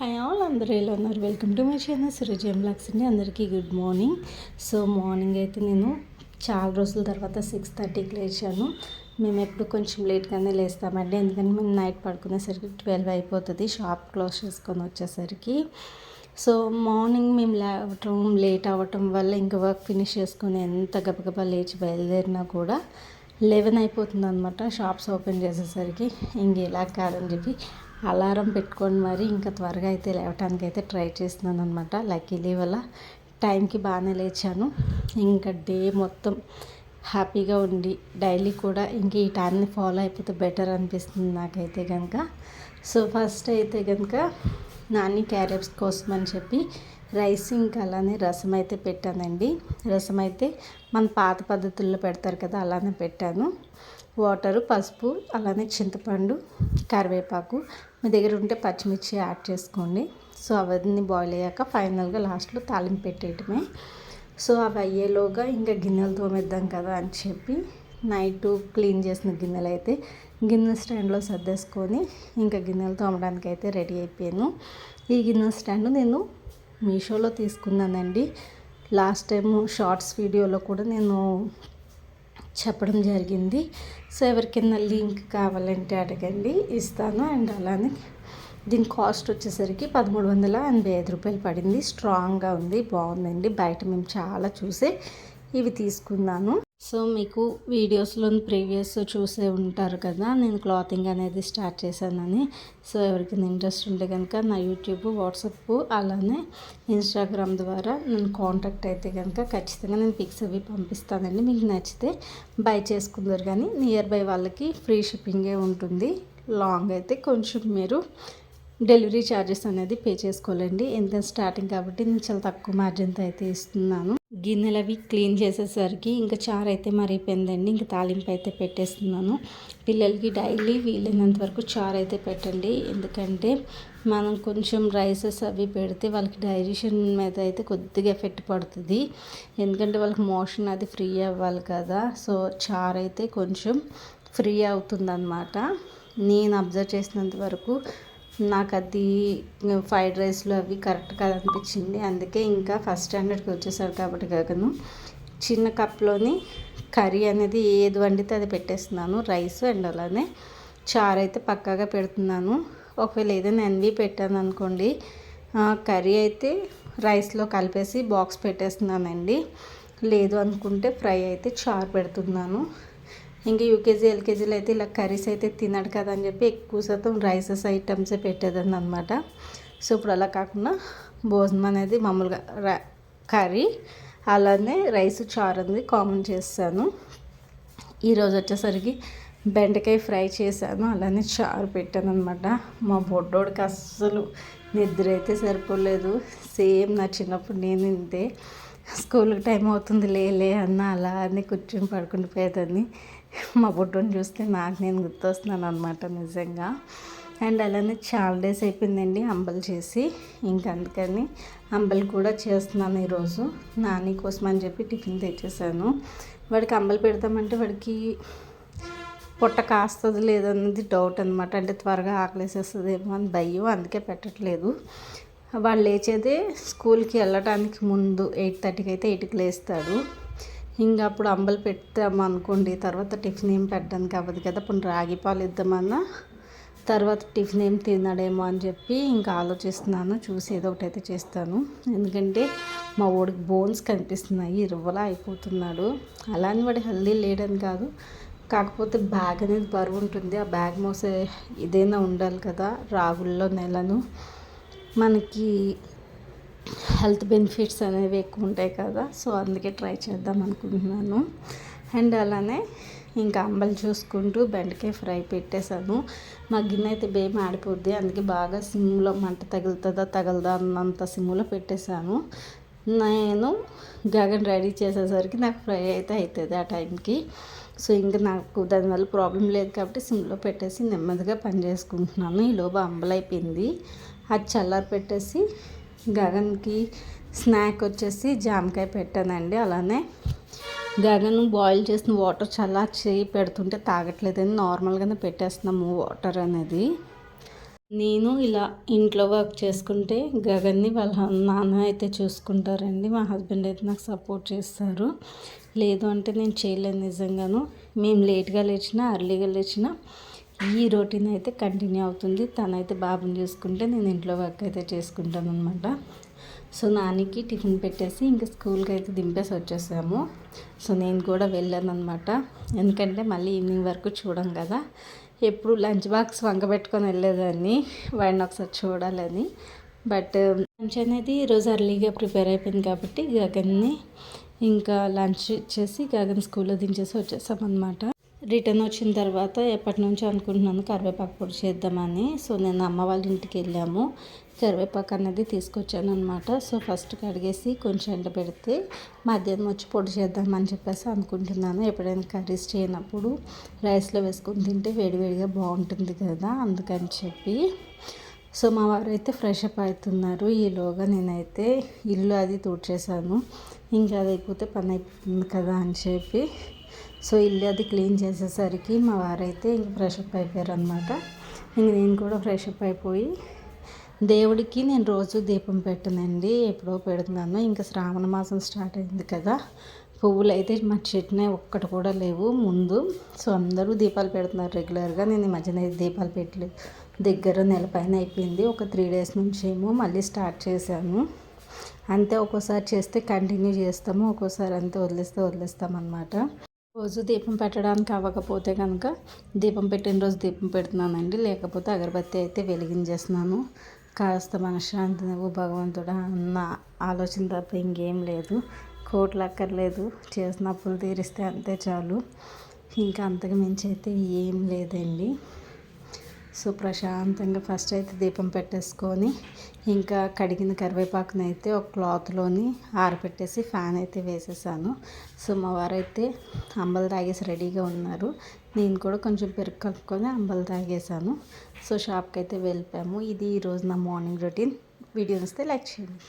Hi all అందరూ ఎలా ఉన్నారు? వెల్కమ్ టు మై ఛానల్ సురజయం బ్లాగ్స్ అండి అందరికీ గుడ్ మార్నింగ్ సో మార్నింగ్ అయితే నేను చాలా రోజుల తర్వాత సిక్స్ థర్టీకి లేచాను. మేము ఎప్పుడు కొంచెం లేట్గానే లేస్తామండి. ఎందుకంటే మేము నైట్ పడుకునేసరికి ట్వెల్వ్ అయిపోతుంది. షాప్ క్లోజ్ చేసుకొని వచ్చేసరికి. సో మార్నింగ్ మేము లేవటం లేట్ అవ్వటం వల్ల ఇంకా వర్క్ ఫినిష్ చేసుకొని ఎంత గబగబా లేచి బయలుదేరినా కూడా లెవెన్ అయిపోతుంది అనమాట షాప్స్ ఓపెన్ చేసేసరికి. ఇంక ఇలా కాదని చెప్పి అలారం పెట్టుకొని మరి ఇంకా త్వరగా అయితే లేవటానికి అయితే ట్రై చేస్తున్నాను అనమాట లక్కీలీ వల్ల టైంకి బాగానే లేచాను. ఇంకా డే మొత్తం హ్యాపీగా ఉండి డైలీ కూడా ఇంక ఈ టైంని ఫాలో అయిపోతే బెటర్ అనిపిస్తుంది నాకైతే కనుక సో ఫస్ట్ అయితే కనుక నాని క్యారెట్స్ కోసం అని చెప్పి రైస్ ఇంకా అలానే రసం అయితే పెట్టానండి. రసం అయితే మన పాత పద్ధతుల్లో పెడతారు కదా అలానే పెట్టాను. వాటరు పసుపు అలానే చింతపండు కరివేపాకు. మీ దగ్గర ఉంటే పచ్చిమిర్చి యాడ్ చేసుకోండి. సో అవన్నీ బాయిల్ అయ్యాక ఫైనల్గా లాస్ట్లో తాలింపు పెట్టేయటమే. సో అవి అయ్యేలోగా ఇంకా గిన్నెలు తోమేద్దాం కదా అని చెప్పి నైట్ క్లీన్ చేసిన గిన్నెలు అయితే గిన్నె స్టాండ్లో సర్దేసుకొని ఇంకా గిన్నెలు తోమడానికి అయితే రెడీ అయిపోయాను. ఈ గిన్నె స్టాండ్ నేను మీషోలో తీసుకున్నానండి. లాస్ట్ టైము షార్ట్స్ వీడియోలో కూడా నేను చెప్పడం జరిగింది. సో ఎవరికైనా లింక్ కావాలంటే అడగండి. ఇస్తాను అండ్ అలానే దీని కాస్ట్ వచ్చేసరికి పదమూడు వందల ఎనభై ఐదు రూపాయలు పడింది. స్ట్రాంగ్గా ఉంది బాగుందండి. బయట మేము చాలా చూసే ఇవి తీసుకున్నాను. సో మీకు వీడియోస్లో ప్రీవియస్ చూసే ఉంటారు కదా నేను క్లాతింగ్ అనేది స్టార్ట్ చేశానని. సో ఎవరికైనా ఇంట్రెస్ట్ ఉంటే కనుక నా యూట్యూబ్ వాట్సాప్ అలానే ఇన్స్టాగ్రామ్ ద్వారా నేను కాంటాక్ట్ అయితే కనుక ఖచ్చితంగా నేను పిక్స్ అవి పంపిస్తానండి. మీకు నచ్చితే బై చేసుకుందరు కానీ నియర్ బై వాళ్ళకి ఫ్రీ షిప్పింగే ఉంటుంది. లాంగ్ అయితే కొంచెం మీరు డెలివరీ ఛార్జెస్ అనేది పే చేసుకోవాలండి. ఎందుకంటే స్టార్టింగ్ కాబట్టి నేను చాలా తక్కువ మార్జిన్తో అయితే ఇస్తున్నాను. గిన్నెలు అవి క్లీన్ చేసేసరికి ఇంకా చారు అయితే మరిగిపోయిందండి. ఇంకా తాలింపు అయితే పెట్టేస్తున్నాను. పిల్లలకి డైలీ వీలైనంత వరకు చారు అయితే పెట్టండి. ఎందుకంటే మనం కొంచెం రైసెస్ అవి పెడితే వాళ్ళకి డైజెషన్ మీద అయితే కొద్దిగా ఎఫెక్ట్ పడుతుంది. ఎందుకంటే వాళ్ళకి మోషన్ అది ఫ్రీ అవ్వాలి కదా. సో చారు అయితే కొంచెం ఫ్రీ అవుతుందన్నమాట. నేను అబ్జర్వ్ చేసినంత వరకు నాకు అది ఫ్రైడ్ రైస్లో అవి కరెక్ట్ కాదు అనిపించింది అందుకే ఇంకా ఫస్ట్ స్టాండర్డ్కి వచ్చేసారు కాబట్టి కాకను చిన్న కప్లోని కర్రీ అనేది ఏది వండితే అది పెట్టేస్తున్నాను. రైస్ అండ్ అలానే చారు అయితే పక్కాగా పెడుతున్నాను. ఒకవేళ ఏదైనా ఎన్వి పెట్టాను అనుకోండి కర్రీ అయితే రైస్లో కలిపేసి బాక్స్ పెట్టేస్తున్నానండి. లేదు అనుకుంటే ఫ్రై అయితే చారు పెడుతున్నాను. ఇంకా యూకేజీ ఎల్కేజీలో అయితే ఇలా కర్రీస్ అయితే తినడు కదా అని చెప్పి ఎక్కువ శాతం రైసెస్ ఐటమ్సే పెట్టేదాన్ని అనమాట సో ఇప్పుడు అలా కాకుండా భోజనం అనేది మామూలుగా కర్రీ అలానే రైస్ చారు అనేది కామన్ చేస్తాను. ఈరోజు వచ్చేసరికి బెండకాయ ఫ్రై చేశాను అలానే చారు పెట్టాను అనమాట మా బొడ్డోడికి అస్సలు నిద్ర అయితే సరిపోలేదు. సేమ్ నా చిన్నప్పుడు నేను ఇంతే. స్కూల్కి టైం అవుతుంది లేలే అన్న అలా అని కూర్చొని పడుకుండిపోయేదాన్ని. మా బుడ్డని చూస్తే నాకు నేను గుర్తొస్తున్నాను అనమాట నిజంగా. అండ్ అలానే చాలా డేస్ అయిపోయిందండి అంబలు చేసి. ఇంక అందుకని అంబలు కూడా చేస్తున్నాను ఈరోజు. నాని కోసం అని చెప్పి టిఫిన్ తెచ్చేసాను. వాడికి అంబలు పెడతామంటే వాడికి పొట్ట కాస్తుంది లేదన్నది డౌట్ అనమాట అంటే త్వరగా ఆకలేసేస్తుందేమో అని భయం అందుకే పెట్టట్లేదు. వాళ్ళు లేచేదే స్కూల్కి వెళ్ళటానికి ముందు ఎయిట్ థర్టీకి అయితే ఎయిట్కి లేస్తాడు. ఇంకా అప్పుడు అంబలు పెట్టామనుకోండి అనుకోండి. తర్వాత టిఫిన్ ఏం పెట్టడానికి అవ్వదు కదా. ఇప్పుడు రాగి పాలు ఇద్దామన్నా తర్వాత టిఫిన్ ఏం తిన్నాడేమో అని చెప్పి ఇంకా ఆలోచిస్తున్నాను. చూసి ఏదో ఒకటి అయితే చేస్తాను. ఎందుకంటే మా వాడికి బోన్స్ కనిపిస్తున్నాయి. ఇరువలా అయిపోతున్నాడు. అలానే వాడు హెల్దీ లేడని కాదు. కాకపోతే బ్యాగ్ అనేది బరువు ఉంటుంది. ఆ బ్యాగ్ మోసే ఇదైనా ఉండాలి కదా. రాగుల్లో నెలను. మనకి హెల్త్ బెనిఫిట్స్ అనేవి ఎక్కువ ఉంటాయి కదా సో అందుకే ట్రై చేద్దాం అనుకుంటున్నాను. అండ్ అలానే ఇంకా అంబలు చూసుకుంటూ బెండకాయ ఫ్రై పెట్టేశాను. మా గిన్నె అయితే బేమ్ ఆడిపోద్ది అందుకే బాగా సిమ్లో మంట తగులుతుందా తగలదా అన్నంత సిమ్లో పెట్టేశాను. నేను గగన్ రెడీ చేసేసరికి నాకు ఫ్రై అయితే అవుతుంది ఆ టైంకి. సో ఇంకా నాకు దానివల్ల ప్రాబ్లం లేదు కాబట్టి సిమ్లో పెట్టేసి నెమ్మదిగా పని చేసుకుంటున్నాను. ఈలోపు అంబలైపోయింది అది చల్లారి పెట్టేసి గగన్కి స్నాక్ వచ్చేసి జామకాయ పెట్టానండి అలానే గగన్ బాయిల్ చేసిన వాటర్ చాలా చేయి పెడుతుంటే తాగట్లేదని నార్మల్గానే పెట్టేస్తున్నాము వాటర్ అనేది. నేను ఇలా ఇంట్లో వర్క్ చేసుకుంటే గగన్ని వాళ్ళ నాన్న అయితే చూసుకుంటారండి మా హస్బెండ్ అయితే నాకు సపోర్ట్ చేస్తారు. లేదు అంటే నేను చేయలేను నిజంగాను. మేము లేట్గా లేచినా అర్లీగా లేచినా ఈ రొటీన్ అయితే కంటిన్యూ అవుతుంది. తనైతే బాబుని చూసుకుంటే నేను ఇంట్లో వర్క్ అయితే చేసుకుంటాను అనమాట సో నానికి టిఫిన్ పెట్టేసి ఇంకా స్కూల్కి అయితే దింపేసి వచ్చేసాము. సో నేను కూడా వెళ్ళాను అనమాట ఎందుకంటే మళ్ళీ ఈవినింగ్ వరకు చూడం కదా. ఎప్పుడు లంచ్ బాక్స్ వంక పెట్టుకొని వెళ్ళేదాన్ని. వాడిని ఒకసారి చూడాలని. బట్ లంచ్ అనేది ఈరోజు అర్లీగా ప్రిపేర్ అయిపోయింది కాబట్టి గగన్ని ఇంకా లంచ్ ఇచ్చేసి గగన్ స్కూల్లో దించేసి వచ్చేసాం అనమాట రిటర్న్ వచ్చిన తర్వాత ఎప్పటి నుంచో అనుకుంటున్నాను కరివేపాకు పొడి చేద్దామని. సో నేను అమ్మ వాళ్ళ ఇంటికి వెళ్ళాము. కరివేపాకు అనేది తీసుకొచ్చాను అనమాట సో ఫస్ట్ కడిగేసి కొంచెం ఎండ పెడితే మధ్యాహ్నం వచ్చి పొడి చేద్దామని చెప్పేసి అనుకుంటున్నాను. ఎప్పుడైనా కర్రీస్ చేయనప్పుడు రైస్లో వేసుకొని తింటే వేడివేడిగా బాగుంటుంది కదా అందుకని చెప్పి. సో మా వారు అయితే ఫ్రెష్ అప్ అవుతున్నారు. ఈలోగా నేనైతే ఇల్లు అది తుడిచేసాను ఇంకా అది అయిపోతే పని అయిపోతుంది కదా అని చెప్పి సో ఇల్లు అది క్లీన్ చేసేసరికి మా వారైతే ఇంక ఫ్రెషప్ అయిపోయారు అనమాట ఇంక నేను కూడా ఫ్రెషప్ అయిపోయి దేవుడికి నేను రోజు దీపం పెట్టనండి ఎప్పుడో పెడుతున్నాను. ఇంకా శ్రావణ మాసం స్టార్ట్ అయింది కదా పువ్వులు అయితే మా చెట్టునే ఒక్కటి కూడా లేవు ముందు. సో అందరూ దీపాలు పెడుతున్నారు రెగ్యులర్గా. నేను ఈ మధ్యన దీపాలు పెట్టలేదు దగ్గర నెల పైన అయిపోయింది. ఒక త్రీ డేస్ నుంచి ఏమో మళ్ళీ స్టార్ట్ చేశాను. అంతే ఒక్కోసారి చేస్తే కంటిన్యూ చేస్తాము ఒక్కోసారి అంతే వదిలేస్తే వదిలేస్తాం అనమాట రోజు దీపం పెట్టడానికి అవ్వకపోతే కనుక దీపం పెట్టిన రోజు దీపం పెడుతున్నానండి. లేకపోతే అగరబత్తి అయితే వెలిగించేస్తున్నాను. కాస్త మనశ్శాంతి నువ్వు భగవంతుడా అన్న ఆలోచన తప్ప ఇంకేం లేదు. కోట్లు అక్కర్లేదు. చేసిన అప్పులు తీరిస్తే అంతే చాలు. ఇంకా అంతకు మించి అయితే ఏం లేదండి. సో ప్రశాంతంగా ఫస్ట్ అయితే దీపం పెట్టేసుకొని ఇంకా కడిగిన కరివేపాకుని అయితే ఒక క్లాత్లోని ఆరబెట్టేసి ఫ్యాన్ అయితే వేసేసాను. సో మా వారైతే అంబలు తాగేసి రెడీగా ఉన్నారు. నేను కూడా కొంచెం పెరుగు కలుపుకొని అంబలు తాగేసాను. సో షాప్కి అయితే వెళ్ళిపోయాము. ఇది ఈరోజు నా మార్నింగ్ రొటీన్. వీడియో వస్తే లైక్ చేయండి.